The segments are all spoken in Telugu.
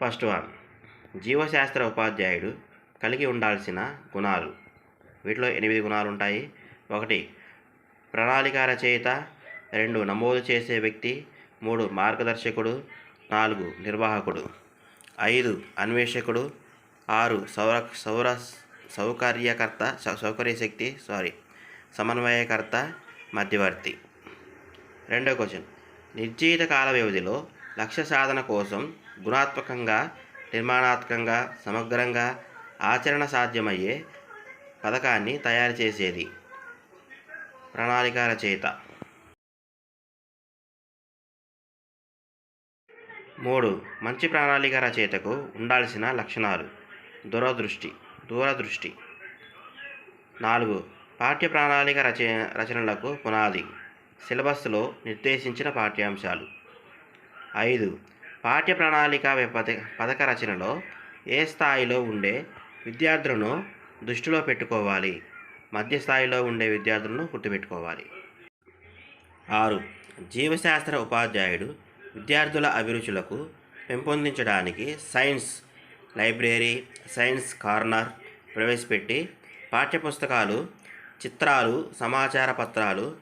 First one. జీవశాస్త్ర ఉపాధ్యాయుడు కలిగి ఉండాల్సిన గుణాలు. వీటిలో ఎనిమిది గుణాలు ఉంటాయి. ఒకటి ప్రణాళిక రచయిత. రెండు నమోదు చేసే వ్యక్తి. మూడు మార్గదర్శకుడు. నాలుగు నిర్వాహకుడు. ఐదు అన్వేషకుడు. ఆరు సౌర సౌర సౌకర్యకర్త సౌ- సారీ సమన్వయకర్త మధ్యవర్తి. రెండో క్వశ్చన్. నిర్జీత కాల వ్యవధిలో లక్ష్య సాధన కోసం గుణాత్మకంగా నిర్మాణాత్మకంగా సమగ్రంగా ఆచరణ సాధ్యమయ్యే పథకాన్ని తయారు చేసేది. ప్రణాళిక రచయిత మూడు. మంచి ప్రణాళిక రచయితకు ఉండాల్సిన లక్షణాలు. దూరదృష్టి. దూరదృష్టి. నాలుగు. పాఠ్య ప్రణాళిక రచ రచనలకు పునాది. సిలబస్లో నిర్దేశించిన పాఠ్యాంశాలు. ఐదు. పాఠ్య ప్రణాళిక పథక రచనలో ఏ స్థాయిలో ఉండే విద్యార్థులను దృష్టిలో పెట్టుకోవాలి? మధ్య స్థాయిలో ఉండే విద్యార్థులను గుర్తుపెట్టుకోవాలి. ఆరు. జీవశాస్త్ర ఉపాధ్యాయుడు విద్యార్థుల అభిరుచులకు పెంపొందించడానికి సైన్స్ లైబ్రరీ సైన్స్ కార్నర్ ప్రవేశపెట్టి పాఠ్యపుస్తకాలు చిత్రాలు సమాచార పత్రాలు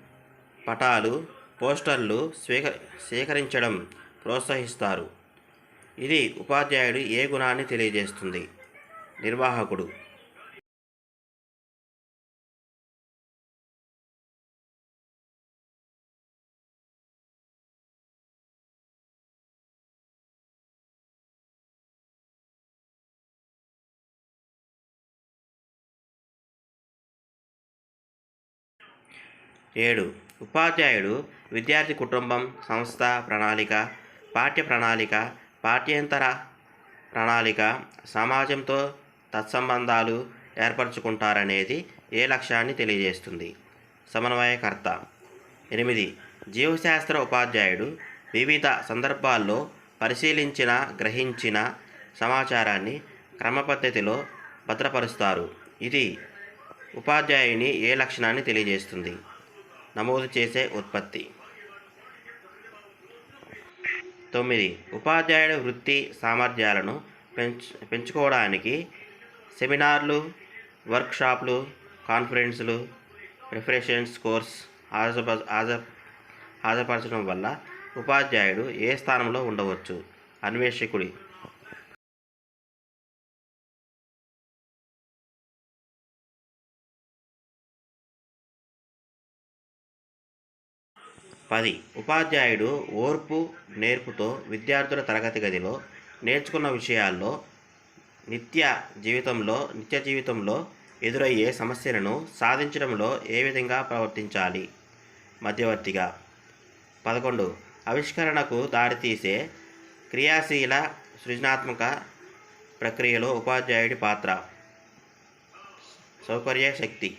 పటాలు పోస్టర్లు స్వీక సేకరించడం ప్రోత్సహిస్తారు. ఇది ఉపాధ్యాయుడు ఏ గుణాన్ని తెలియజేస్తుంది? నిర్వాహకుడు. ఏడు. ఉపాధ్యాయుడు విద్యార్థి కుటుంబం సంస్థ ప్రణాళిక పాఠ్య ప్రణాళిక పాఠ్యేతర ప్రణాళిక సమాజంతో తత్సంబంధాలు ఏర్పరచుకుంటారనేది ఏ లక్ష్యాన్ని తెలియజేస్తుంది? సమన్వయకర్త. ఎనిమిది. జీవశాస్త్ర ఉపాధ్యాయుడు వివిధ సందర్భాల్లో పరిశీలించిన గ్రహించిన సమాచారాన్ని క్రమపద్ధతిలో భద్రపరుస్తారు. ఇది ఉపాధ్యాయుని ఏ లక్షణాన్ని తెలియజేస్తుంది? నమోదు చేసే ఉత్పత్తి. తొమ్మిది. ఉపాధ్యాయుడు వృత్తి సామర్థ్యాలను పెంచు పెంచుకోవడానికి సెమినార్లు వర్క్షాప్లు కాన్ఫరెన్సులు రిఫ్రెషన్స్ కోర్స్ హాజరు హాజరు హాజరుపరచడం వల్ల ఉపాధ్యాయుడు ఏ స్థానంలో ఉండవచ్చు? అన్వేషకుడి పది. ఉపాధ్యాయుడు ఓర్పు నేర్పుతో విద్యార్థుల తరగతి గదిలో నేర్చుకున్న విషయాల్లో నిత్య జీవితంలో నిత్య జీవితంలో ఎదురయ్యే సమస్యలను సాధించడంలో ఏ విధంగా ప్రవర్తించాలి? మధ్యవర్తిగా. పదకొండు. ఆవిష్కరణకు దారితీసే క్రియాశీల సృజనాత్మక ప్రక్రియలో ఉపాధ్యాయుడి పాత్ర. సౌకర్య శక్తి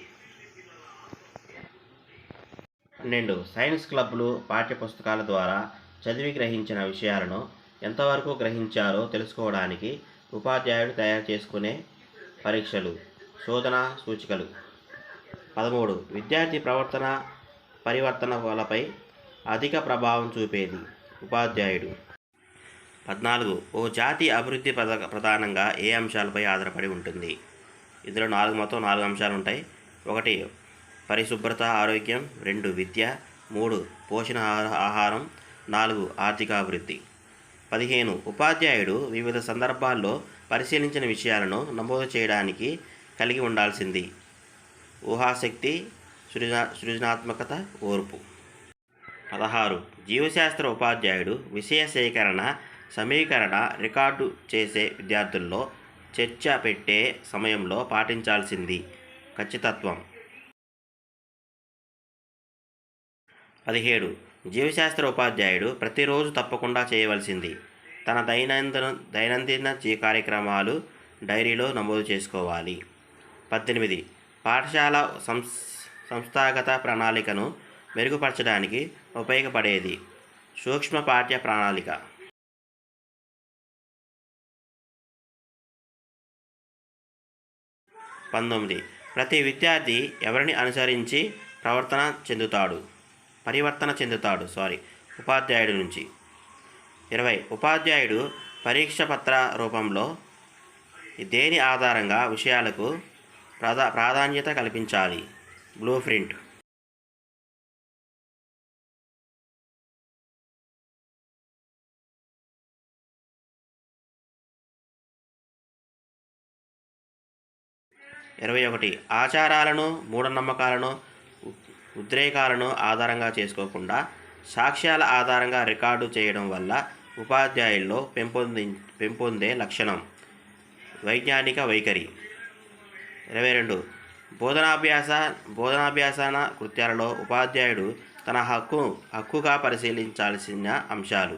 పన్నెండు. సైన్స్ క్లబ్లు పాఠ్యపుస్తకాల ద్వారా చదివి గ్రహించిన విషయాలను ఎంతవరకు గ్రహించారో తెలుసుకోవడానికి ఉపాధ్యాయుడు తయారు చేసుకునే పరీక్షలు శోధన సూచికలు. పదమూడు. విద్యార్థి ప్రవర్తన పరివర్తనలపై అధిక ప్రభావం చూపేది ఉపాధ్యాయుడు. పద్నాలుగు. ఓ జాతి అభివృద్ధి ప్రధ ప్రధానంగా ఏ అంశాలపై ఆధారపడి ఉంటుంది? ఇందులో నాలుగు మొత్తం నాలుగు అంశాలు ఉంటాయి. ఒకటి పరిశుభ్రత ఆరోగ్యం రెండు విద్య మూడు పోషణ ఆహారం నాలుగు ఆర్థికాభివృద్ధి. పదిహేను ఉపాధ్యాయుడు వివిధ సందర్భాల్లో పరిశీలించిన విషయాలను నమోదు చేయడానికి కలిగి ఉండాల్సింది. ఊహాశక్తి సృజనా సృజనాత్మకత ఓర్పు. పదహారు జీవశాస్త్ర ఉపాధ్యాయుడు విషయ సేకరణ సమీకరణ రికార్డు చేసే విద్యార్థుల్లో చర్చ పెట్టే సమయంలో పాటించాల్సింది. ఖచ్చితత్వం. పదిహేడు. జీవశాస్త్ర ఉపాధ్యాయుడు ప్రతిరోజు తప్పకుండా చేయవలసింది. తన దైనందిన దైనందిన జీ కార్యక్రమాలు డైరీలో నమోదు చేసుకోవాలి. పద్దెనిమిది. పాఠశాల సంస్ సంస్థాగత ప్రణాళికను మెరుగుపరచడానికి ఉపయోగపడేది. సూక్ష్మ పాఠ్య ప్రణాళిక. పంతొమ్మిది. ప్రతి విద్యార్థి ఎవరిని అనుసరించి ప్రవర్తన చెందుతాడు? పరివర్తన చెందుతాడు. సారీ ఉపాధ్యాయుడి నుంచి. ఇరవై. ఉపాధ్యాయుడు పరీక్ష పత్ర రూపంలో దేని ఆధారంగా విషయాలకు ప్రాధా ప్రాధాన్యత కల్పించాలి? బ్లూ ప్రింట్ ఇరవై ఒకటి. ఆచారాలను మూఢనమ్మకాలను ఉద్రేకాలను ఆధారంగా చేసుకోకుండా సాక్ష్యాల ఆధారంగా రికార్డు చేయడం వల్ల ఉపాధ్యాయుల్లో పెంపొంది పెంపొందే లక్షణం. వైజ్ఞానిక వైఖరి. ఇరవై రెండు. బోధనాభ్యాస బోధనాభ్యాసన కృత్యాలలో ఉపాధ్యాయుడు తన హక్కు హక్కుగా పరిశీలించాల్సిన అంశాలు.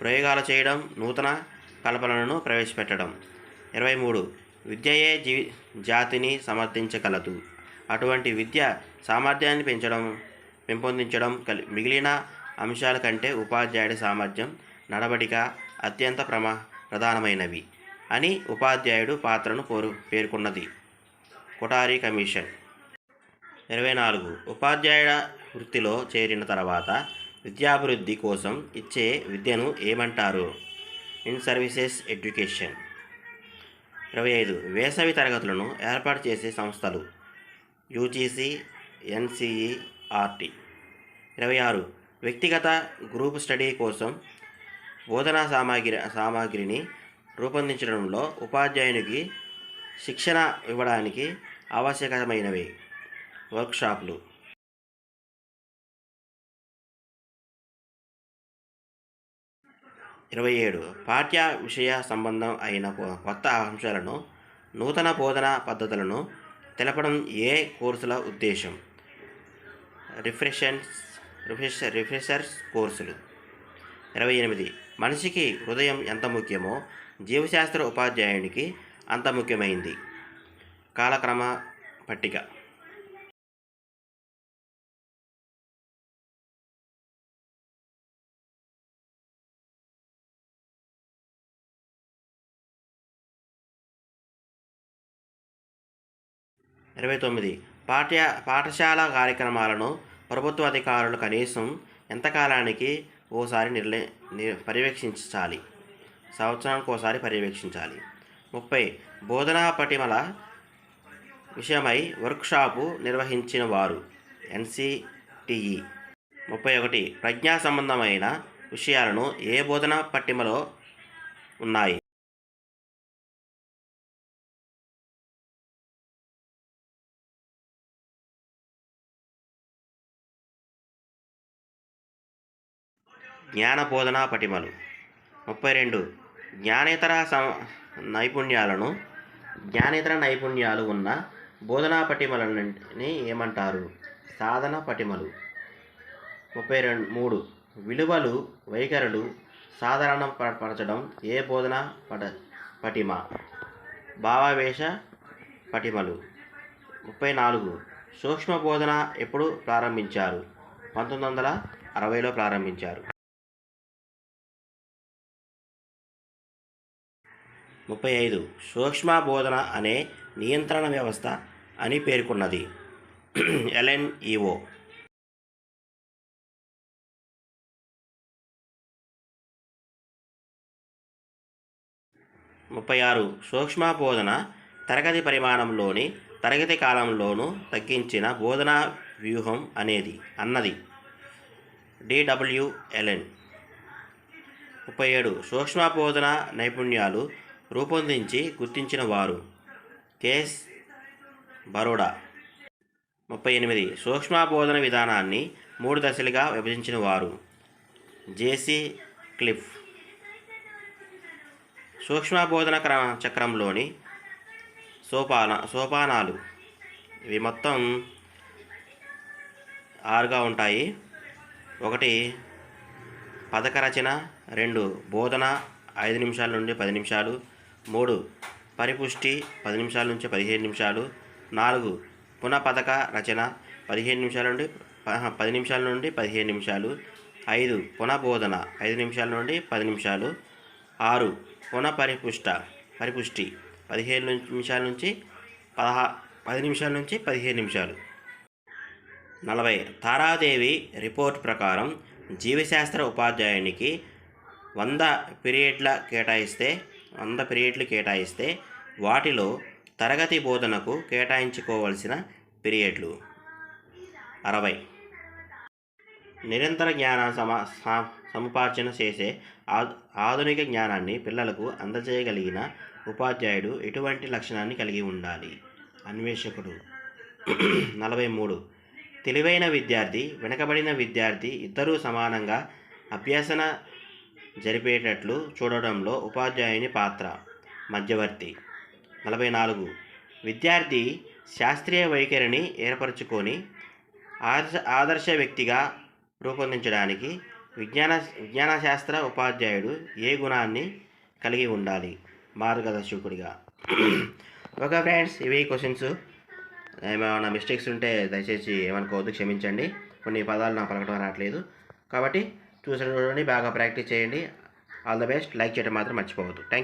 ప్రయోగాలు చేయడం నూతన కల్పనలను ప్రవేశపెట్టడం. ఇరవై మూడు. విద్యయే జీ జాతిని సమర్థించగలదు. అటువంటి విద్య సామర్థ్యాన్ని పెంచడం పెంపొందించడం కలి మిగిలిన అంశాల కంటే ఉపాధ్యాయుడి సామర్థ్యం నడవడిక అత్యంత ప్రమా ప్రధానమైనవి అని ఉపాధ్యాయుడు పాత్రను కోరు పేర్కొన్నది. కొటారి కమిషన్. ఇరవై నాలుగు. ఉపాధ్యాయుడ వృత్తిలో చేరిన తర్వాత విద్యాభివృద్ధి కోసం ఇచ్చే విద్యను ఏమంటారు? In services education. ఇరవై ఐదు. వేసవి తరగతులను ఏర్పాటు చేసే సంస్థలు. యూజీసీ ఎన్సిఈఆర్టీ ఇరవై ఆరు. వ్యక్తిగత గ్రూప్ స్టడీ కోసం బోధనా సామాగ్రి సామాగ్రిని రూపొందించడంలో ఉపాధ్యాయునికి శిక్షణ ఇవ్వడానికి ఆవశ్యకమైనవి. వర్క్షాప్లు. ఇరవై ఏడు. పాఠ్య విషయ సంబంధం అయిన కొత్త అంశాలను నూతన బోధనా పద్ధతులను తెలపడం ఏ కోర్సుల ఉద్దేశం? రిఫ్రెషన్స్ రిఫ్రెష్ రిఫ్రెషర్స్ కోర్సులు. ఇరవై ఎనిమిది. మనిషికి హృదయం ఎంత ముఖ్యమో జీవశాస్త్ర ఉపాధ్యాయునికి అంత ముఖ్యమైంది. కాలక్రమ పట్టిక. ఇరవై తొమ్మిది. పాఠ్య పాఠశాల కార్యక్రమాలను ప్రభుత్వ అధికారులు కనీసం ఎంతకాలానికి ఓసారి నిర్లే ని- పర్యవేక్షించాలి? సంవత్సరానికి ఒకసారి పర్యవేక్షించాలి. ముప్పై. బోధనా పటిమల విషయమై వర్క్షాపు నిర్వహించిన వారు ఎన్సిటిఈ ముప్పై ఒకటి. ప్రజ్ఞా సంబంధమైన విషయాలను ఏ బోధనా పట్టిమలో ఉన్నాయి? జ్ఞాన బోధనా పటిమలు. ముప్పై రెండు. జ్ఞానేతర సం నైపుణ్యాలను జ్ఞానేతర నైపుణ్యాలు ఉన్న బోధనా పటిమలని ఏమంటారు? సాధన పటిమలు. ముప్పై రెండు మూడు. విలువలు వైఖరులు సాధారణ ప- పరచడం ఏ బోధన పట పటిమ? భావావేశ పటిమలు. ముప్పై నాలుగు. సూక్ష్మ బోధన ఎప్పుడు ప్రారంభించారు? పంతొమ్మిది వందల అరవైలో ప్రారంభించారు. ముప్పై ఐదు. సూక్ష్మ బోధన అనే నియంత్రణ వ్యవస్థ అని పేర్కొన్నది. ఎల్ఎన్ఈఓ. ముప్పై ఆరు. సూక్ష్మ బోధన తరగతి పరిమాణంలోని తరగతి కాలంలోనూ తగ్గించిన బోధనా వ్యూహం అనేది అన్నది. డిడబ్ల్యూఎల్ఎన్. ముప్పై ఏడు. సూక్ష్మ బోధన నైపుణ్యాలు రూపొందించి గుర్తించిన వారు కేస్ బరోడా. ముప్పై ఎనిమిది. సూక్ష్మ బోధన విధానాన్ని మూడు దశలుగా విభజించిన వారు జేసీ క్లిఫ్. సూక్ష్మ బోధన క్ర చక్రంలోని సోపాన సోపానాలు. ఇవి మొత్తం ఆరుగా ఉంటాయి. ఒకటి పథక రచన రెండు బోధన. ఐదు నిమిషాల నుండి పది నిమిషాలు. మూడు పరిపుష్టి పది నిమిషాల నుంచి పదిహేను నిమిషాలు. నాలుగు పునః పథక రచన పదిహేను నిమిషాల నుండి పది నిమిషాల నుండి పదిహేను నిమిషాలు. ఐదు పునఃబోధన ఐదు నిమిషాల నుండి పది నిమిషాలు. ఆరు పునఃపరిపుష్ట పరిపుష్టి పదిహేను నిమిషాల నుంచి పదహా పది నిమిషాల నుంచి పదిహేను నిమిషాలు. నలభై తారాదేవి రిపోర్ట్ ప్రకారం జీవశాస్త్ర ఉపాధ్యాయునికి వంద పీరియడ్ల కేటాయిస్తే వంద పీరియడ్లు కేటాయిస్తే వాటిలో తరగతి బోధనకు కేటాయించుకోవలసిన పీరియడ్లు. అరవై. నిరంతర జ్ఞాన సమా సముపార్జన చేసే ఆధునిక జ్ఞానాన్ని పిల్లలకు అందజేయగలిగిన ఉపాధ్యాయుడు ఎటువంటి లక్షణాన్ని కలిగి ఉండాలి? అన్వేషకుడు. నలభై మూడు. తెలివైన విద్యార్థి వెనకబడిన విద్యార్థి ఇద్దరూ సమానంగా అభ్యసన జరిపేటట్లు చూడడంలో ఉపాధ్యాయుని పాత్ర. మధ్యవర్తి. నలభై నాలుగు. విద్యార్థి శాస్త్రీయ వైఖరిని ఏర్పరచుకొని ఆదర్శ ఆదర్శ వ్యక్తిగా రూపొందించడానికి విజ్ఞాన విజ్ఞాన శాస్త్ర ఉపాధ్యాయుడు ఏ గుణాన్ని కలిగి ఉండాలి? మార్గదర్శకుడిగా. ఓకే ఫ్రెండ్స్ ఇవి క్వశ్చన్స్. ఏమైనా మిస్టేక్స్ ఉంటే దయచేసి ఏమనుకోవద్దు క్షమించండి. కొన్ని పదాలు నాకు పలకడం రావట్లేదు. కాబట్టి చూసిన చూడండి బాగా ప్రాక్టీస్ చేయండి. All the best. లైక్ చేయడం మాత్రం మర్చిపోవద్దు. థ్యాంక్